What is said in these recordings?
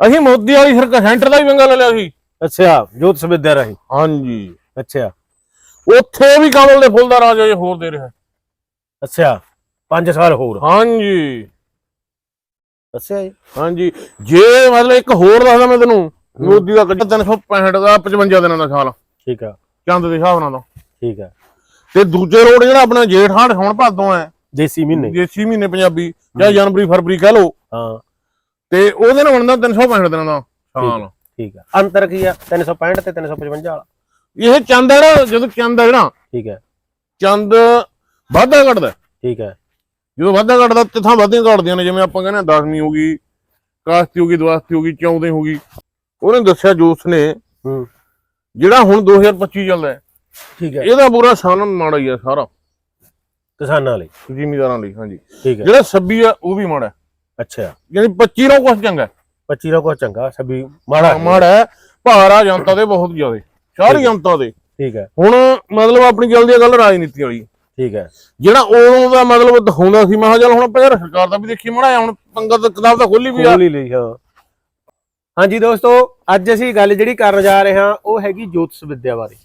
ਅਸੀਂ ਮੋਦੀ ਵਾਲੀ ਸਰਕਾਰ ਸੈਂਟਰ ਦਾ ਵੀ ਪੰਗਾ ਲੈ ਲਿਆ ਸੀ। ਅੱਛਾ ਜੋਤ ਸਵਿਦਿਆ ਰਾਹੀਂ। ਹਾਂਜੀ। ਅੱਛਾ। ਉੱਥੇ ਵੀ ਕਮਲ ਦੇ ਫੁੱਲ ਦਾ ਰਾਜ ਅਜੇ ਹੋਰ ਦੇ ਰਿਹਾ। ਅੱਛਾ 5 ਸਾਲ ਹੋਰ। ਹਾਂਜੀ। ਅੱਛਾ ਜੀ। ਹਾਂਜੀ। ਜੇ ਮਤਲਬ ਇੱਕ ਹੋਰ ਦੱਸਦਾ ਮੈਂ ਤੈਨੂੰ ਮੋਦੀ ਦਾ ਕੱਢ 365 ਦਾ 55 ਦਿਨਾਂ ਦਾ ਸਾਲ। ਠੀਕ ਆ। ਚੰਦ ਦੇ ਹਿਸਾਬ ਨਾਲ। ਦਾ ਠੀਕ ਆ। ਤੇ ਦੂਜੇ ਰੋਡ ਜਿਹੜਾ ਆਪਣਾ ਜੇਠ ਹਾੜ ਹੁਣ ਭਾਦੋਂ ਹੈ। ਦੇਸੀ ਮਹੀਨੇ। ਦੇਸੀ ਮਹੀਨੇ ਪੰਜਾਬੀ ਜਾਂ ਜਨਵਰੀ ਫਰਵਰੀ ਕਹ ਲਓ। ਹਾਂ। ਤੇ ਉਹਦੇ ਨਾਲ ਬਣਦਾ 365 ਦਿਨਾਂ ਦਾ ਸਾਲ। ਠੀਕ ਆ ਅੰਤਰ ਕੀ ਆ? 365 ਤੇ 355 ਵਾਲਾ। ਇਹ ਚੰਦ ਹੈ ਨਾ ਜਦੋਂ ਚੰਦ ਹੈ ਜਿਹੜਾ ਠੀਕ ਹੈ। ਚੰਦ ਵਾਧਾ ਘਟਦਾ। ਠੀਕ ਹੈ। ਜਦੋਂ ਵਾਧਾ ਘਟਦਾ ਤਿਥਾਂ ਵਾਧੀਆਂ ਘਟਦੀਆਂ ਨੇ ਜਿਵੇਂ ਆਪਾਂ ਕਹਿੰਦੇ ਹਾਂ 10ਵੀਂ ਹੋ ਗਈ ਕਾਸਤੀ ਹੋ ਗਈ ਦਵਾਸਤੀ ਹੋ ਗਈ 14 ਹੋ ਗਈ। ਉਹਨੇ ਦੱਸਿਆ ਜੋਸ ਨੇ ਹੂੰ। ਜਿਹੜਾ ਹੁਣ 2025 ਚੱਲਦਾ ਠੀਕ ਹੈ। ਇਹਦਾ ਬੁਰਾ ਸਾਨਨ ਮਾੜਾ ਹੀ ਆ ਸਾਰਾ। ਕਿਸਾਨਾਂ ਲਈ। ਜ਼ਿਮੀਦਾਰਾਂ ਲਈ ਹਾਂਜੀ। ਠੀਕ ਹੈ। ਜਿਹੜਾ 26 ਆ ਉਹ ਵੀ ਮਾੜਾ। ਅੱਛਾ। ਯਾਨੀ 25 ਨੂੰ ਕੁਛ ਚੰਗਾ। ਹੈ। 25 ਦਾ ਕੋ ਚੰਗਾ ਸਭੀ ਮਾੜਾ ਹੈ। ਮਾੜਾ ਹੈ, ਭਾਰ ਆ ਜਨਤਾ ਦੇ ਬਹੁਤ ਜ਼ਿਆਦਾ ਸਾਰੀ ਜਨਤਾ ਦੇ। ਠੀਕ ਹੈ। ਹੁਣ ਮਤਲਬ ਆਪਣੀ ਚੱਲਦੀ ਹੈ ਗੱਲ ਰਾਜਨੀਤੀ ਵਾਲੀ। ਠੀਕ ਹੈ। ਜਿਹੜਾ ਉਦੋਂ ਦਾ ਮਤਲਬ ਦਿਖਾਉਂਦਾ ਸੀ ਮੈਂ ਕਿਹਾ ਚੱਲ ਹੁਣ ਆਪਾਂ ਯਾਰ ਸਰਕਾਰ ਦਾ ਵੀ ਦੇਖੀ ਮਾੜਾ ਜਿਹਾ, ਹੁਣ ਪੰਗਾ ਤਾਂ ਕਿਤਾਬ ਤਾਂ ਖੋਲੀ ਵੀ ਆ। ਖੋਲ ਹੀ ਲਈ ਹਾਂ। ਹਾਂਜੀ ਦੋਸਤੋ ਅੱਜ ਅਸੀਂ ਗੱਲ ਜਿਹੜੀ ਕਰਨ ਜਾ ਰਹੇ ਹਾਂ ਉਹ ਹੈਗੀ ਜੋਤਿਸ਼ ਵਿਦਿਆ ਬਾਰੇ।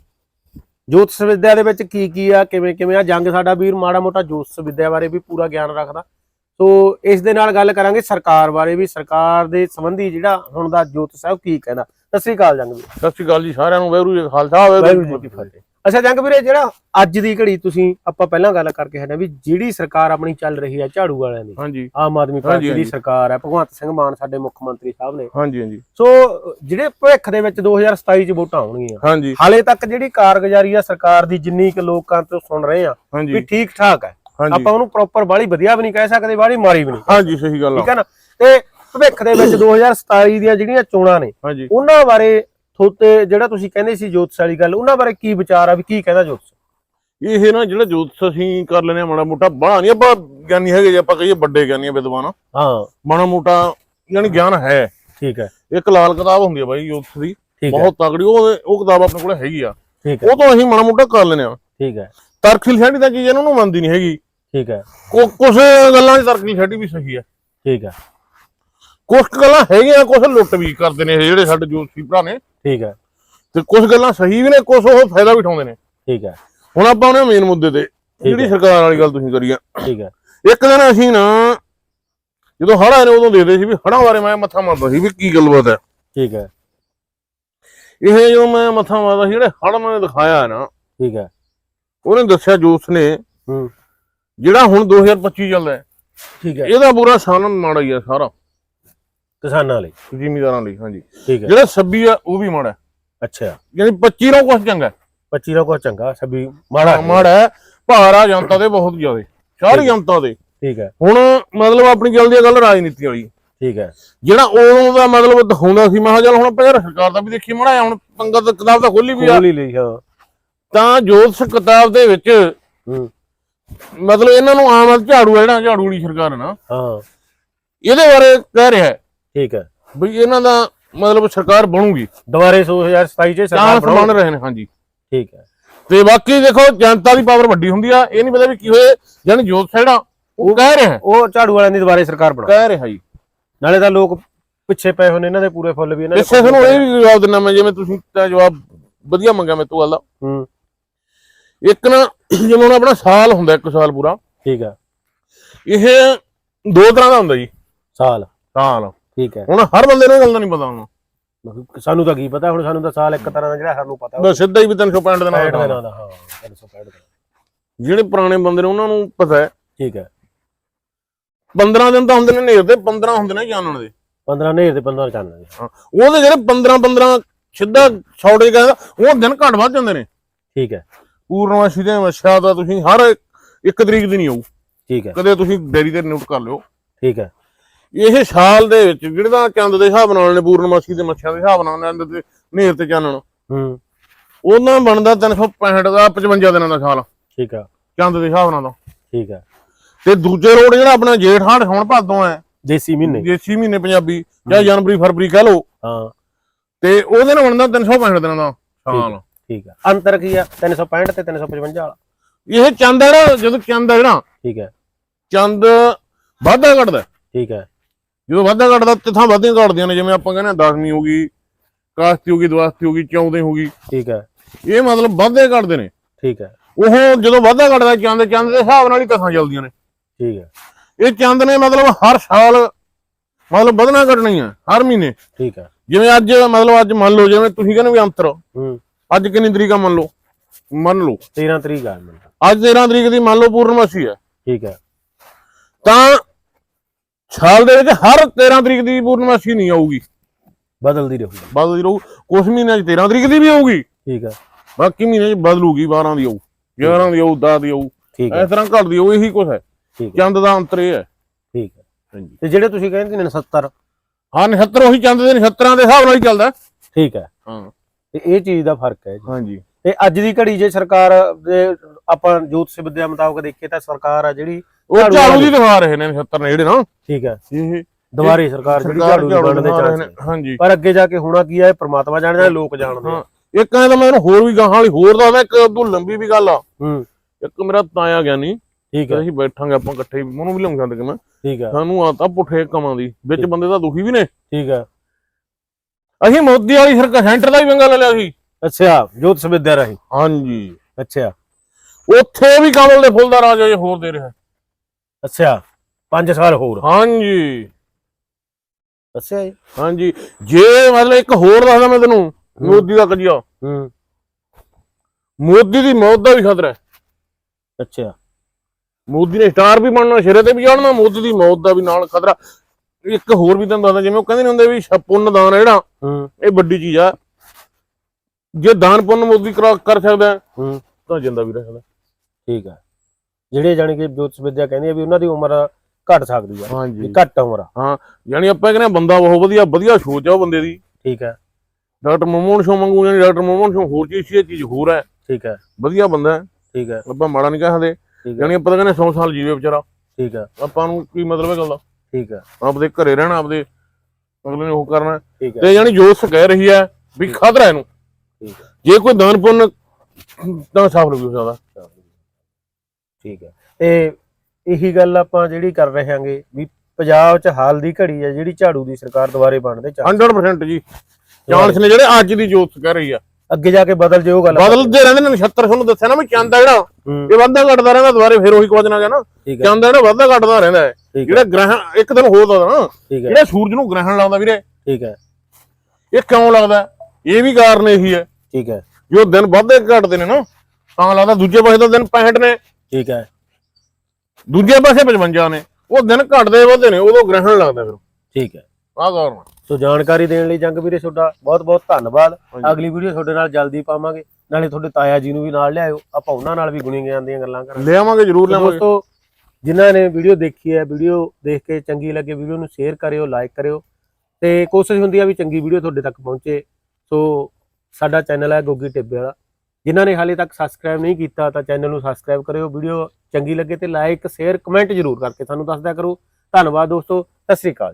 ਜੋਤਿਸ਼ ਵਿਦਿਆ ਦੇ ਵਿੱਚ ਕੀ ਕੀ ਆ ਕਿਵੇਂ ਕਿਵੇਂ ਆ ਜੰਗ ਸਾਡਾ ਵੀਰ ਮਾੜਾ ਮੋਟਾ ਜੋਤਿਸ਼ ਵਿਦਿਆ ਬਾਰੇ ਵੀ ਪੂਰਾ ਗਿਆਨ ਰੱਖਦਾ। ਸੋ ਇਸ ਦੇ ਨਾਲ ਗੱਲ ਕਰਾਂਗੇ ਸਰਕਾਰ ਬਾਰੇ ਵੀ ਸਰਕਾਰ ਦੇ ਸੰਬੰਧੀ ਜਿਹੜਾ ਹੁਣ ਦਾ ਜੋਤਿਸ਼ ਹੈ ਉਹ ਕੀ ਕਹਿੰਦਾ। ਸਤਿ ਸ੍ਰੀ ਅਕਾਲ ਜੰਗ ਵੀਰ। ਸਤਿ ਸ਼੍ਰੀ ਅਕਾਲ ਜੀ ਸਾਰਿਆਂ ਨੂੰ ਵੈਰੂ ਜੀ ਖਾਲਸਾ ਵਾਹਿਗੁਰੂ ਜੀ ਕੀ ਫਤਿਹ। ਅੱਛਾ ਜੰਗ ਵੀਰੇ ਜਿਹੜਾ ਅੱਜ ਦੀ ਘੜੀ ਤੁਸੀਂ ਆਪਾਂ ਪਹਿਲਾਂ ਗੱਲ ਕਰਕੇ ਹਟੇ ਵੀ ਜਿਹੜੀ ਸਰਕਾਰ ਆਪਣੀ ਚੱਲ ਰਹੀ ਹੈ ਝਾੜੂ ਵਾਲਿਆਂ ਦੀ ਹਾਂਜੀ। ਆਮ ਆਦਮੀ ਪਾਰਟੀ ਦੀ। ਸਰਕਾਰ ਹੈ ਭਗਵੰਤ ਸਿੰਘ ਮਾਨ ਸਾਡੇ ਮੁੱਖ ਮੰਤਰੀ ਸਾਹਿਬ ਨੇ। ਹਾਂਜੀ ਹਾਂਜੀ। ਸੋ ਜਿਹੜੇ ਭਵਿੱਖ ਦੇ ਵਿੱਚ 2027 ਚ ਵੋਟਾਂ ਆਉਣਗੀਆਂ ਹਾਂਜੀ। ਹਾਲੇ ਤੱਕ ਜਿਹੜੀ ਕਾਰਗੁਜ਼ਾਰੀ ਆ ਸਰਕਾਰ ਦੀ ਜਿੰਨੀ ਕਿ ਲੋਕਾਂ ਤੋਂ ਸੁਣ ਰਹੇ ਆ ਵੀ ਠੀਕ ਠਾਕ ਹੈ। ਆਪਾਂ ਉਹਨੂੰ ਪ੍ਰੋਪਰ ਬਾਲੀ ਵਧੀਆ ਵੀ ਨਹੀਂ ਕਹਿ ਸਕਦੇ ਬਾਲੀ ਮਾੜੀ ਵੀ ਨਹੀਂ ਹਾਂਜੀ ਸਹੀ ਗੱਲ ਠੀਕ ਆ ਹੈ ਨਾ? ਤੇ ਭਵਿੱਖ ਦੇ ਵਿੱਚ 2027 ਦੀਆਂ ਜਿਹੜੀਆਂ ਚੋਣਾਂ ਨੇ ਉਹਨਾਂ ਬਾਰੇ ਥੋਤੇ ਜਿਹੜਾ ਤੁਸੀਂ ਕਹਿੰਦੇ ਸੀ ਜੋਤਿਸ਼ ਵਾਲੀ ਗੱਲ ਉਹਨਾਂ ਬਾਰੇ ਕੀ ਵਿਚਾਰ ਆ ਵੀ ਕੀ ਕਹਿੰਦਾ ਜੋਤਿਸ਼? ਇਹ ਨਾ ਜਿਹੜਾ ਜੋਤਿਸ਼ ਅਸੀਂ ਕਰ ਲੈਨੇ ਆ ਮਾੜਾ ਮੋਟਾ ਬੜਾ ਨਹੀਂ ਆਪਾਂ ਗਿਆਨੀ ਹੈਗੇ ਜੇ ਆਪਾਂ ਕਹੀਏ ਵੱਡੇ ਗਿਆਨੀ ਆ ਵਿਦਵਾਨ। ਹਾਂ। ਮਾੜਾ ਮੋਟਾ ਯਾਨੀ ਗਿਆਨ ਹੈ। ਠੀਕ ਹੈ। ਇੱਕ ਲਾਲ ਕਿਤਾਬ ਹੁੰਦੀ ਆ ਬਾਈ ਜੋਤਿਸ਼ ਦੀ ਠੀਕ ਹੈ। ਬਹੁਤ ਤਗੜੀ ਉਹ ਉਹ ਕਿਤਾਬ ਆਪਣੇ ਕੋਲ ਹੈਗੀ ਆ। ਠੀਕ ਹੈ। ਉਹ ਤੋਂ ਅਸੀਂ ਮਾੜਾ ਮੋਟਾ ਕਰ ਲੈਨੇ ਆ ਠੀਕ ਹੈ। ਤਰਕੀਲ ਛੱਡੀ ਤਾਂ ਚੀਜ਼ ਇਹਨਾਂ ਨੂੰ ਮੰਨਦੀ ਨਹੀਂ ਹੈਗੀ। ਠੀਕ ਹੈ। ਕੁ- ਕੁਛ ਗੱਲਾਂ ਦੀ ਤਰਕੀਲ ਛੱਡੀ ਵੀ ਸਹੀ ਹੈ। ਠੀਕ ਹੈ। ਕੁਝ ਕੁ ਗੱਲਾਂ ਹੈਗੀਆਂ ਕੁਝ ਲੁੱਟ ਵੀ ਕਰਦੇ ਨੇ ਜਿਹੜੇ ਸਾਡੇ ਜੋਤਸ਼ੀ ਭਰਾ ਨੇ। ਠੀਕ ਹੈ। ਤੇ ਕੁਝ ਗੱਲਾਂ ਸਹੀ ਵੀ ਨੇ ਕੁਝ ਉਹ ਫਾਇਦਾ ਵੀ ਉਠਾਉਂਦੇ ਨੇ। ਠੀਕ ਹੈ। ਹੁਣ ਆਪਾਂ ਉਹਨੇ ਮੇਨ ਮੁੱਦੇ ਤੇ ਜਿਹੜੀ। ਸਰਕਾਰ ਵਾਲੀ ਗੱਲ ਤੁਸੀਂ ਕਰੀ ਆ। ਠੀਕ ਹੈ। ਇੱਕ ਦਿਨ ਅਸੀਂ ਨਾ ਜਦੋਂ ਹੜ੍ਹ ਆਏ ਨੇ ਉਦੋਂ ਦੇਖਦੇ ਸੀ ਵੀ ਹੜ੍ਹਾਂ ਬਾਰੇ ਮੈਂ ਮੱਥਾ ਮਾਰਦਾ ਸੀ ਵੀ ਕੀ ਗੱਲਬਾਤ ਹੈ। ਠੀਕ ਹੈ। ਇਹ ਜਦੋਂ ਮੈਂ ਮੱਥਾ ਮਾਰਦਾ ਸੀ ਜਿਹੜੇ ਹੜ੍ਹ ਮੈਂ ਦਿਖਾਇਆ ਨਾ ਠੀਕ ਹੈ। ਉਹਨੇ ਦੱਸਿਆ ਜੋਸ ਨੇ ਹੂੰ। ਜਿਹੜਾ ਹੁਣ 2025 ਚੱਲਦਾ ਹੈ, ਠੀਕ ਹੈ। ਇਹਦਾ ਬੁਰਾ ਸਾਨਨ ਮਾੜਾ ਹੀ ਆ ਸਾਰਾ। ਕਿਸਾਨਾਂ ਲਈ। ਜ਼ਿਮੀਦਾਰਾਂ ਲਈ ਹਾਂਜੀ। ਠੀਕ ਹੈ। ਜਿਹੜਾ 26 ਆ ਉਹ ਵੀ ਮਾੜਾ ਹੈ। ਅੱਛਾ। ਯਾਨੀ 25 ਨੂੰ ਕੁਛ ਚੰਗਾ ਹੈ। 25 ਦਾ ਕੋ ਚੰਗਾ ਸਭੀ ਮਾੜਾ ਹੈ। ਮਾੜਾ ਹੈ, ਭਾਰ ਆ ਜਨਤਾ ਦੇ ਬਹੁਤ ਜ਼ਿਆਦਾ। ਸਾਰੀ ਜਨਤਾ ਦੇ। ਠੀਕ ਹੈ। ਹੁਣ ਮਤਲਬ ਆਪਣੀ ਚੱਲਦੀ ਹੈ ਗੱਲ ਰਾਜਨੀਤੀ ਵਾਲੀ। ਠੀਕ ਹੈ। ਜਿਹੜਾ ਉਦੋਂ ਦਾ ਮਤਲਬ ਦਿਖਾਉਂਦਾ ਸੀ ਮੈਂ ਕਿਹਾ ਚੱਲ ਹੁਣ ਆਪਾਂ ਯਾਰ ਸਰਕਾਰ ਦਾ ਵੀ ਦੇਖੀ ਮਾੜਾ ਜਿਹਾ, ਹੁਣ ਪੰਗਾ ਤਾਂ ਕਿਤਾਬ ਤਾਂ ਖੋਲੀ ਵੀ ਆ। ਖੋਲ ਲਈ ਹਾਂ। ਤਾਂ ਜੋਤਿਸ਼ ਕਿਤਾਬ ਦੇ ਵਿੱਚ ਮਤਲਬ ਇਹਨਾਂ ਨੂੰ ਆਮ ਆਦਮੀ ਝਾੜੂ ਜਿਹੜਾ ਝਾੜੂ ਵਾਲੀ ਸਰਕਾਰ ਹੈ ਨਾ। ਹਾਂ। ਇਹਦੇ ਬਾਰੇ ਕਹਿ ਰਿਹਾ ਹੈ ਠੀਕ ਹੈ। ਵੀ ਇਹਨਾਂ ਦਾ ਮਤਲਬ ਸਰਕਾਰ ਬਣੂਗੀ। ਦੁਬਾਰੇ 2027 ਚ ਸਰਕਾਰ ਬਣ ਰਹੇ ਨੇ ਹਾਂਜੀ। ਠੀਕ ਹੈ। ਤੇ ਬਾਕੀ ਦੇਖੋ ਜਨਤਾ ਦੀ ਪਾਵਰ ਵੱਡੀ ਹੁੰਦੀ ਆ। ਇਹ ਨਹੀਂ ਪਤਾ ਵੀ ਕੀ ਹੋਏ ਜਾਨੀ ਜੋਤਿਸ਼ ਜਿਹੜਾ ਉਹ ਕਹਿ ਰਿਹਾ ਉਹ ਝਾੜੂ ਵਾਲਿਆਂ ਦੀ ਦੁਬਾਰੇ ਸਰਕਾਰ ਬਣਾ ਕਹਿ ਰਿਹਾ ਜੀ। ਨਾਲੇ ਤਾਂ ਲੋਕ ਪਿੱਛੇ ਪਏ ਨੇ ਇਹਨਾਂ ਦੇ ਪੂਰੇ ਫੁੱਲ ਵੀ ਇਹਨਾਂ ਦੇ ਇਸੇ ਤੁਹਾਨੂੰ ਇਹ ਵੀ ਜਵਾਬ ਦਿੰਦਾ ਮੈਂ ਜਿਵੇਂ ਤੁਸੀਂ ਤਾਂ ਜਵਾਬ ਵਧੀਆ ਮੰਗਿਆ ਮੇਰੇ ਤੋਂ ਗੱਲ ਦਾ। ਹੂੰ। ਇੱਕ ਨਾ ਜਿਵੇਂ ਹੁਣ ਆਪਣਾ ਸਾਲ ਹੁੰਦਾ ਇੱਕ ਸਾਲ ਪੂਰਾ। ਠੀਕ ਹੈ। ਇਹ ਦੋ ਤਰ੍ਹਾਂ ਦਾ ਹੁੰਦਾ ਜੀ। ਸਾਲ। ਸਾਲ। ਠੀਕ ਹੈ। ਹੁਣ ਹਰ ਬੰਦੇ ਨੂੰ ਇਹ ਗੱਲ ਦਾ ਨਹੀਂ ਪਤਾ ਹੁਣ। ਸਾਨੂੰ ਤਾਂ ਕੀ ਪਤਾ ਹੁਣ ਸਾਨੂੰ ਤਾਂ ਸਾਲ ਇੱਕ ਤਰ੍ਹਾਂ ਦਾ ਜਿਹੜਾ ਸਾਨੂੰ ਪਤਾ ਬਸ ਸਿੱਧਾ ਹੀ ਵੀ 365 ਦੇ 65 ਨਾਲ ਦਿਨਾਂ ਦਾ ਹਾਂ 365 ਦਿਨਾਂ ਜਿਹੜੇ ਪੁਰਾਣੇ ਬੰਦੇ ਨੇ ਉਹਨਾਂ ਨੂੰ ਪਤਾ ਹੈ। ਠੀਕ ਹੈ। 15 ਦਿਨ ਤਾਂ ਹੁੰਦੇ ਨੇ ਨੇਰ ਦੇ 15 ਹੁੰਦੇ ਨੇ ਜਾਣਨ ਦੇ। 15 ਨੇਰ ਦੇ 15 ਚਾਨਣ ਦੇ। ਹਾਂ ਉਹਦੇ ਜਿਹੜੇ 15 15 ਸਿੱਧਾ ਛੋੜੇ ਕਹਿੰਦਾ ਉਹ ਦਿਨ ਘੱਟ ਵੱਧ ਜਾਂਦੇ ਨੇ। ਠੀਕ ਹੈ। ਪੂਰਨਮਾਸ਼ੀ ਦੇ ਮੱਛਾ ਦਾ ਤੁਸੀਂ ਹਰ ਇੱਕ ਤਰੀਕ ਦੀ ਨਹੀਂ ਆਊ ਠੀਕ ਹੈ। ਕਦੇ ਤੁਸੀਂ ਡੈਰੀ ਤੇ ਨੋਟ ਕਰ ਲਿਓ। ਠੀਕ ਹੈ। ਇਹ ਸਾਲ ਦੇ ਵਿੱਚ ਜਿਹੜੇ ਚੰਦ ਦੇ ਹਿਸਾਬ ਨਾਲ ਨੇ ਪੂਰਨਮਾਸ਼ੀ ਦੇ ਮੱਛਾਂ ਦੇ ਹਿਸਾਬ ਨਾਲ ਨੇ ਤੇ ਨੇਰ ਤੇ ਚਾਨਣ। ਹੂੰ। ਉਹਨਾਂ ਬਣਦਾ 365 ਦਾ 55 ਦਿਨਾਂ ਦਾ ਸਾਲ। ਠੀਕ ਹੈ। ਚੰਦ ਦੇ ਹਿਸਾਬ ਨਾਲ। ਦਾ ਠੀਕ ਹੈ। ਤੇ ਦੂਜੇ ਰੋਡ ਜਿਹੜਾ ਆਪਣਾ ਜੇਠ ਹਾੜ ਹੁਣ ਭਾਦੋਂ ਹੈ। ਦੇਸੀ ਮਹੀਨੇ। ਦੇਸੀ ਮਹੀਨੇ ਪੰਜਾਬੀ ਜਾਂ ਜਨਵਰੀ ਫਰਵਰੀ ਕਹ ਲਓ। ਹਾਂ। ਤੇ ਉਹਦੇ ਨਾਲ ਬਣਦਾ 365 ਦਿਨਾਂ ਦਾ ਸਾਲ। ਠੀਕ ਹੈ ਅੰਤਰ ਕੀ ਆ? 365 ਤੇ 355 ਵਾਲਾ। ਇਹ ਚੰਦ ਹੈ ਨਾ ਜਦੋਂ ਚੰਦ ਹੈ ਜਿਹੜਾ ਠੀਕ ਹੈ ਚੰਦ ਵਾਧਾ ਘਟਦਾ ਠੀਕ ਹੈ ਜਦੋਂ ਵਾਧਾ ਘਟਦਾ ਤਿਥਾਂ ਵਾਧੀਆਂ ਘਟਦੀਆਂ ਨੇ ਜਿਵੇਂ ਆਪਾਂ ਕਹਿੰਦੇ ਆ ਦਸਵੀਂ ਹੋ ਗਈ ਕਾਸਤੀ ਹੋ ਗਈ ਦਵਾਸਤੀ ਹੋ ਗਈ ਚੌਦੇ ਹੋ ਗਈ। ਠੀਕ ਹੈ ਇਹ ਮਤਲਬ ਵਾਧੇ ਘਟਦੇ ਨੇ। ਠੀਕ ਹੈ ਉਹ ਜਦੋਂ ਵਾਧਾ ਘਟਦਾ ਚੰਦ ਚੰਦ ਦੇ ਹਿਸਾਬ ਨਾਲ ਹੀ ਕਥਾਂ ਚੱਲਦੀਆਂ ਨੇ। ਠੀਕ ਹੈ ਇਹ ਚੰਦ ਨੇ ਮਤਲਬ ਹਰ ਸਾਲ ਮਤਲਬ ਵਧਣਾ ਘਟਣਾ ਹੀ ਆ ਹਰ ਮਹੀਨੇ। ਠੀਕ ਹੈ ਜਿਵੇਂ ਅੱਜ ਮਤਲਬ ਅੱਜ ਮੰਨ ਲਓ ਜਿਵੇਂ ਤੁਸੀਂ ਕਹਿੰਦੇ ਵੀ ਅੰਤਰ। ਹੂੰ। ਅੱਜ ਕਿੰਨੀ ਤਰੀਕ ਆ ਮੰਨ ਲਓ? ਮੰਨ ਲਓ। 13 ਤਰੀਕ ਆ ਮੈਨੂੰ। ਅੱਜ 13 ਤਰੀਕ ਦੀ ਮੰਨ ਲਓ ਪੂਰਨਮਾਸੀ ਹੈ। ਠੀਕ ਹੈ। ਤਾਂ ਸਾਲ ਦੇ ਵਿੱਚ ਹਰ 13 ਤਰੀਕ ਦੀ ਪੂਰਨਮਾਸੀ ਨਹੀਂ ਆਊਗੀ। ਬਦਲਦੀ ਰਹੂਗੀ। ਬਦਲਦੀ ਰਹੂ। ਕੁਝ ਮਹੀਨਿਆਂ 'ਚ 13 ਤਰੀਕ ਦੀ ਵੀ ਆਊਗੀ। ਠੀਕ ਹੈ। ਬਾਕੀ ਮਹੀਨੇ 'ਚ ਬਦਲੂਗੀ 12 ਦੀ ਆਊ 11 ਦੀ ਆਊ 10 ਦੀ ਆਊ। ਇਸ ਤਰ੍ਹਾਂ ਘਟਦੀ ਆਊ ਇਹੀ ਕੁਝ ਹੈ। ਠੀਕ ਹੈ। ਚੰਦ ਦਾ ਅੰਤਰ ਇਹ ਹੈ। ਠੀਕ ਹੈ। ਹਾਂਜੀ। ਤੇ ਜਿਹੜੇ ਤੁਸੀਂ ਕਹਿੰਦੇ ਨੇ 70 ਹਾਂ 79 ਉਹੀ ਚੰਦ ਦੇ 79 ਦੇ ਹਿਸਾਬ ਨਾਲ ਹੀ ਚੱਲਦਾ। ਠੀਕ ਹੈ। ਹਾਂ। ਤੇ ਇਹ ਚੀਜ਼ ਦਾ ਫ਼ਰਕ ਹੈ ਜੀ। ਹਾਂਜੀ। ਤੇ ਅੱਜ ਦੀ ਘੜੀ ਜੇ ਸਰਕਾਰ ਦੇ ਆਪਾਂ ਜੋਤਿਸ਼ ਵਿਦਿਆ ਮੁਤਾਬਕ ਦੇਖੀਏ ਤਾਂ ਸਰਕਾਰ ਆ ਜਿਹੜੀ ਉਹ ਝਾੜੂ। ਦੀ ਦਿਖਾ ਰਹੇ ਨੇ 79 ਨੇ ਜਿਹੜੇ ਨਾ। ਠੀਕ ਹੈ। ਇਹ ਦੁਬਾਰੇ ਸਰਕਾਰ ਜਿਹੜੀ ਝਾੜੂ ਦੀ ਬਣਨ ਦੇ ਚਾਂਸ ਹਾਂਜੀ। ਪਰ ਅੱਗੇ ਜਾ ਕੇ ਹੋਣਾ ਕੀ ਹੈ ਪ੍ਰਮਾਤਮਾ ਜਾਣਦਾ ਲੋਕ ਜਾਣਦੇ ਆ। ਹਾਂ। ਇੱਕ ਐਂ ਤਾਂ ਮੈਂ ਇਹਨੂੰ ਹੋਰ ਵੀ ਗਾਹਾਂ ਵਾਲੀ ਹੋਰ ਦਾ ਇੱਕ ਉਦੋਂ ਲੰਬੀ ਵੀ ਗੱਲ ਆ। ਹੂੰ। ਇੱਕ ਮੇਰਾ ਤਾਇਆ ਗਿਆਨੀ ਠੀਕ ਤੇ ਹੈ। ਅਸੀਂ ਬੈਠਾਂਗੇ ਆਪਾਂ ਇਕੱਠੇ ਉਹਨੂੰ ਵੀ ਲਿਆਉਂਗਾ ਕਿ ਮੈਂ। ਠੀਕ ਹੈ। ਸਾਨੂੰ ਆਤਾ ਪੁੱਠੇ ਕਮਾਂ ਦੀ। ਵਿੱਚ ਬੰਦੇ ਤਾਂ ਦੁਖੀ ਵੀ ਨੇ। ਠੀਕ ਹੈ। ਅਸੀਂ ਮੋਦੀ ਵਾਲੀ ਸਰਕਾਰ ਸੈਂਟਰ ਦਾ ਵੀ ਪੰਗਾ ਲੈ ਲਿਆ ਸੀ। ਅੱਛਾ ਜੋਤਿਸ਼ ਵਿਦਿਆ ਰਹੀ। ਹਾਂਜੀ। ਅੱਛਾ। ਉੱਥੇ ਵੀ ਕਮਲ ਦੇ ਫੁੱਲ ਦਾ ਰਾਜ ਅਜੇ ਹੋਰ ਦੇ ਰਿਹਾ। ਅੱਛਾ 5 ਸਾਲ ਹੋਰ। ਹਾਂਜੀ। ਅੱਛਾ ਜੀ। ਹਾਂਜੀ। ਜੇ ਮਤਲਬ ਇੱਕ ਹੋਰ ਦੱਸਦਾ ਮੈਂ ਤੈਨੂੰ ਮੋਦੀ ਦਾ ਕਜੀਆ। ਹੂੰ। ਮੋਦੀ ਦੀ ਮੌਤ ਦਾ ਵੀ ਖਤਰਾ ਹੈ। ਅੱਛਾ। ਮੋਦੀ ਨੇ ਸਟਾਰ ਵੀ ਬਣਨਾ ਸਿਰੇ ਤੇ ਵੀ ਚੜਨਾ ਮੋਦੀ ਦੀ ਮੌਤ ਦਾ ਵੀ ਨਾਲ ਖਤਰਾ। ਇੱਕ ਹੋਰ ਵੀ ਤੁਹਾਨੂੰ ਦੱਸਦਾ ਜਿਵੇਂ ਉਹ ਕਹਿੰਦੇ ਨੇ ਹੁੰਦੇ ਵੀ ਸ਼- ਪੁੰਨ ਦਾਨ ਜਿਹੜਾ ਇਹ ਵੱਡੀ ਚੀਜ਼ ਆ। ਜੇ ਦਾਨ ਪੁੰਨ ਮੋਦੀ ਕਰਾ- ਕਰ ਸਕਦਾ ਤਾਂ ਜਿੰਦਾ ਵੀ ਰਹਿ ਸਕਦਾ ਠੀਕ ਹੈ। ਜਿਹੜੇ ਜਾਣੀ ਕਿ ਜੋਤਿਸ਼ ਵਿਦਿਆ ਕਹਿੰਦੇ ਆ ਵੀ ਉਹਨਾਂ ਦੀ ਉਮਰ ਘਟ ਸਕਦੀ ਆ ਹਾਂਜੀ। ਘੱਟ ਉਮਰ ਆ। ਹਾਂ ਯਾਨੀ ਆਪਾਂ ਕਹਿੰਦੇ ਬੰਦਾ ਬਹੁਤ ਵਧੀਆ ਵਧੀਆ ਸੋਚ ਆ ਉਹ ਬੰਦੇ ਦੀ। ਠੀਕ ਹੈ। ਡਾਕਟਰ ਮਨਮੋਹਨ ਸਿੰਘ ਵਾਂਗੂ ਯਾਨੀ ਡਾਕਟਰ ਮਨਮੋਹਨ ਸਿੰਘ ਹੋਰ ਚੀਜ਼ ਸੀ ਇਹ ਚੀਜ਼ ਹੋਰ ਹੈ। ਠੀਕ ਹੈ। ਵਧੀਆ ਬੰਦਾ ਹੈ। ਠੀਕ ਹੈ। ਆਪਾਂ ਮਾੜਾ ਨਹੀਂ ਕਹਿੰਦੇ ਯਾਨੀ ਆਪਾਂ ਤਾਂ ਕਹਿੰਦੇ 100 ਸਾਲ ਜੀਵੇ ਵਿਚਾਰਾ। ਠੀਕ ਹੈ। ਆਪਾਂ ਨੂੰ ਕੀ ਮਤਲਬ ਹੈ ਗੱਲ ਦਾ? ਠੀਕ ਹੈ ਆਪਦੇ ਘਰੇ ਰਹਿਣਾ ਆਪਦੇ ਅਗਲੇ ਨੇ ਉਹ ਕਰਨਾ। ਠੀਕ ਹੈ ਤੇ ਯਾਨੀ ਜੋਸ਼ ਕਹਿ ਰਹੀ ਹੈ ਵੀ ਖਤਰਾ ਇਹਨੂੰ। ਠੀਕ ਹੈ ਜੇ ਕੋਈ ਦਾਨ ਪੁੰਨ ਤਾਂ ਸਫਲ ਵੀ ਹੋ ਸਕਦਾ ਠੀਕ ਹੈ ਤੇ ਇਹੀ ਗੱਲ ਆਪਾਂ ਜਿਹੜੀ ਕਰ ਰਹੇ ਹਾਂਗੇ ਵੀ ਪੰਜਾਬ 'ਚ ਹਾਲ ਦੀ ਘੜੀ ਹੈ ਜਿਹੜੀ ਝਾੜੂ ਦੀ ਸਰਕਾਰ ਦੁਬਾਰੇ ਬਣਦੇ ਚਾਹ 100% ਜੀ। ਚਾਂਸ ਨੇ ਜਿਹੜੇ ਅੱਜ ਦੀ ਜੋਸ਼ ਕਹਿ ਰਹੀ ਆ। ਅੱਗੇ ਜਾ ਕੇ ਬਦਲ ਜੇ ਉਹ ਗੱਲ ਬਦਲਦੇ ਰਹਿੰਦੇ ਨੇ 76 ਤੁਹਾਨੂੰ ਦੱਸਿਆ ਨਾ ਵੀ ਚੰਦ ਆ ਜਿਹੜਾ ਹੂੰ। ਇਹ ਵਾਧਾ ਘਟਦਾ ਰਹਿੰਦਾ ਦੁਬਾਰੇ ਫਿਰ ਉਹੀ ਕੁਝ ਨਾ ਗਿਆ ਨਾ ਹੈ। ਚੰਦ ਜਿਹੜਾ ਵਾਧਾ ਘਟਦਾ ਰਹਿੰਦਾ ਹੈ। ਹੈ। ਜਿਹੜਾ ਗ੍ਰਹਿਣ ਇੱਕ ਦਿਨ ਹੋਰ ਦਾ ਨਾ। ਹੈ। ਜਿਹੜਾ ਸੂਰਜ ਨੂੰ ਗ੍ਰਹਿਣ ਲਾਉਂਦਾ ਵੀਰੇ ਠੀਕ ਹੈ। ਇਹ ਕਿਉਂ ਲੱਗਦਾ? ਇਹ ਵੀ ਕਾਰਨ ਇਹੀ ਹੈ। ਠੀਕ ਹੈ। ਜੋ ਦਿਨ ਵੱਧਦੇ ਘਟਦੇ ਨੇ ਨਾ ਤਾਂ ਲੱਗਦਾ ਦੂਜੇ ਪਾਸੇ ਦਾ ਦਿਨ 65 ਨੇ। ਠੀਕ ਹੈ। ਦੂਜੇ ਪਾਸੇ 55 ਨੇ। ਉਹ ਦਿਨ ਘਟਦੇ ਵੱਧਦੇ ਨੇ ਉਦੋਂ ਗ੍ਰਹਿਣ ਲੱਗਦਾ ਫਿਰ। ਠੀਕ ਹੈ। ਕਾਰਨ ਆ। ਸੋ ਜਾਣਕਾਰੀ ਦੇਣ ਲਈ ਜੰਗ ਵੀਰੇ ਤੁਹਾਡਾ ਬਹੁਤ ਬਹੁਤ ਧੰਨਵਾਦ। ਹਾਂਜੀ। ਅਗਲੀ ਵੀਡੀਓ ਤੁਹਾਡੇ ਨਾਲ ਜਲਦੀ ਪਾਵਾਂਗੇ। ਨਾਲੇ ਤੁਹਾਡੇ ਤਾਇਆ ਜੀ ਨੂੰ ਵੀ ਨਾਲ ਲਿਆਇਓ। ਆਪਾਂ ਉਹਨਾਂ ਨਾਲ ਵੀ ਗੁਣੀ ਗਿਆਨ ਦੀਆਂ ਗੱਲਾਂ ਕਰਾਂਗੇ। ਲਿਆਵਾਂਗੇ ਜ਼ਰੂਰ ਸੋ ਲਿਆਵਾਂਗੇ। ਦੋਸਤੋ ਜਿਨ੍ਹਾਂ ਨੇ ਵੀਡੀਓ ਦੇਖੀ ਹੈ ਵੀਡੀਓ ਦੇਖ ਕੇ ਚੰਗੀ ਲੱਗੇ ਵੀਡੀਓ ਨੂੰ ਸ਼ੇਅਰ ਕਰਿਓ ਲਾਈਕ ਕਰਿਓ। ਤੇ ਕੋਸ਼ਿਸ਼ ਹੁੰਦੀ ਹੈ ਵੀ ਚੰਗੀ ਵੀਡੀਓ ਤੁਹਾਡੇ ਤੱਕ ਪਹੁੰਚੇ। ਸੋ ਸਾਡਾ ਚੈਨਲ ਹੈ ਗੋਗੀ ਟਿੱਬੇ ਵਾਲਾ। ਜਿਨ੍ਹਾਂ ਨੇ ਹਾਲੇ ਤੱਕ ਸਬਸਕ੍ਰਾਈਬ ਨਹੀਂ ਕੀਤਾ ਤਾਂ ਚੈਨਲ ਨੂੰ ਸਬਸਕ੍ਰਾਈਬ ਕਰਿਓ। ਵੀਡੀਓ ਚੰਗੀ ਲੱਗੇ ਤੇ ਲਾਈਕ ਸ਼ੇਅਰ ਕਮੈਂਟ ਜ਼ਰੂਰ ਕਰਕੇ ਸਾਨੂੰ ਦੱਸਦਿਆ ਕਰੋ। ਧੰਨਵਾਦ ਦੋਸਤੋ ਸਤਿ ਸ੍ਰੀ ਅਕਾਲ